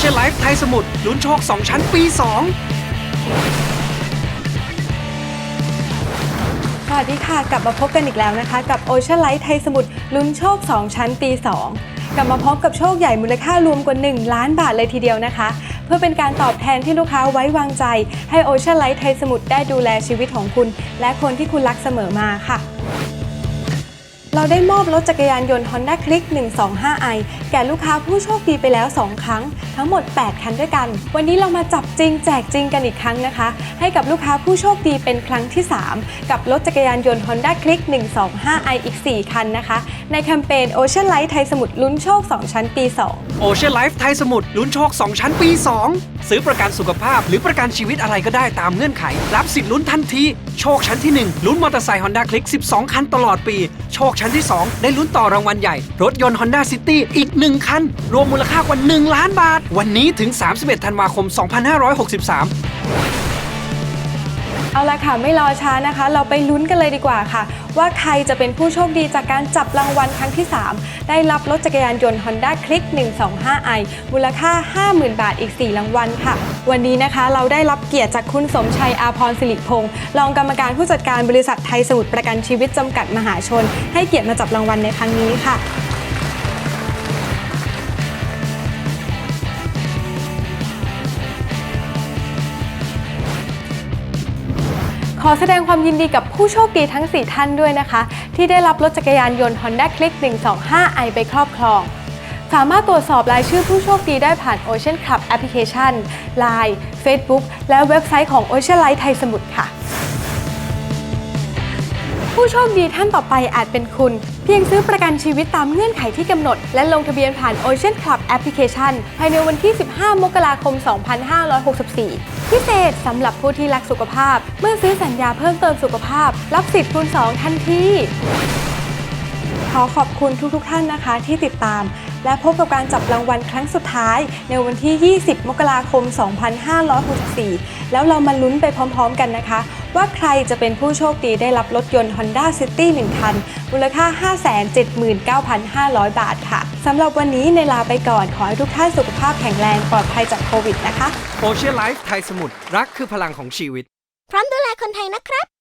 เชียนไลฟ์ไทยสมุทรลุ้นโชค 2 ชั้นปี 2สวัสดีค่ะ กลับมาพบกันอีกแล้วนะคะ กับ Ocean Light ไทยสมุทรลุ้นโชค 2 ชั้นปี 2 กลับมาพร้อมกับโชคใหญ่มูลค่ารวมกว่า 1 ล้านบาทเลยทีเดียวนะคะ เพื่อเป็นการตอบแทนที่ลูกค้าไว้วางใจ ให้ Ocean Light ไทยสมุทรได้ดูแลชีวิตของคุณ และคนที่คุณรักเสมอมาค่ะ เราได้มอบรถจักรยานยนต์ Honda Click 125i แก่ลูกค้าผู้โชคดีไปแล้ว 2 ครั้ง ทั้งหมด 8 คันด้วยกัน วันนี้เรามาจับจริงแจกจริงกันอีกครั้งนะคะ ให้กับลูกค้าผู้โชคดีเป็นครั้งที่ 3 กับรถจักรยานยนต์ Honda Click 125i อีก 4 คันนะคะ ในแคมเปญ Ocean Light ไทยสมุทรลุ้นโชค 2 ชั้นปี 2 โอเชียนไลฟ์ไทยสมุทรลุ้นโชค 2 ชั้นปี 2 ซื้อประกันสุขภาพหรือประกันชีวิตอะไรก็ได้ตามเงื่อนไข รับสิทธิ์ลุ้นทันที โชคชั้นที่ 1 ลุ้นมอเตอร์ไซค์ Honda Click 12 คันตลอดปี โชคชั้นที่ 2 ได้ลุ้นต่อรางวัลใหญ่ รถยนต์ Honda City อีก 1 คัน รวมมูลค่ากว่า 1 ล้านบาท วันนี้ถึง 31 ธันวาคม 2563 เอาละค่ะไม่รอช้านะคะ เราไปลุ้นกันเลยดีกว่าค่ะ ว่าใครจะเป็นผู้โชคดีจากการจับรางวัลครั้งที่ 3 ได้รับรถจักรยานยนต์ Honda Click 125i มูลค่า 50,000 บาทอีก 4 รางวัลค่ะ วันนี้นะคะเราได้รับเกียรติจากคุณสมชัยอาพรสิริพงศ์รองกรรมการผู้จัดการบริษัทไทยสมุทรประกันชีวิตจำกัดมหาชน ให้เกียรติมาจับรางวัลในครั้งนี้ค่ะ ขอแสดงความยินดีกับผู้โชคดีทั้ง 4 ท่านด้วยนะคะ ที่ได้รับรถจักรยานยนต์ Honda Click 125i ไปครอบครอง สามารถตรวจสอบรายชื่อผู้โชคดีได้ผ่าน Ocean Club Application Line Facebook และเว็บไซต์ของ Ocean Light ไทยสมุทรค่ะ ผู้โชคดีท่านต่อไปอาจเป็นคุณ เพียงซื้อประกันชีวิตตามเงื่อนไขที่กำหนด และลงทะเบียนผ่าน Ocean Club Application ภายในวันที่ 15 มกราคม 2564 พิเศษสำหรับผู้ที่รักสุขภาพ เมื่อซื้อสัญญาเพิ่มเติมสุขภาพ รับสิทธิ์คูณ2ทันทีขอขอบคุณทุกๆทท่านนะคะที่ติดตาม และพบกับการจับรางวัลครั้งสุดท้าย ในวันที่ 20 มกราคม 2564 แล้วเรามาลุ้นไปพร้อมๆกันนะคะ ว่าใครจะเป็นผู้โชคดีได้รับรถยนต์ Honda City 1 คัน มูลค่า 579,500 บาทค่ะสำหรับวันนี้ในลาไปก่อนขอให้ทุกท่านสุขภาพแข็งแรงปลอดภัยจากโควิดนะคะโอเชียนไลฟ์ไทยสมุทรรักคือพลังของชีวิต พร้อมดูแลคนไทยนะครับ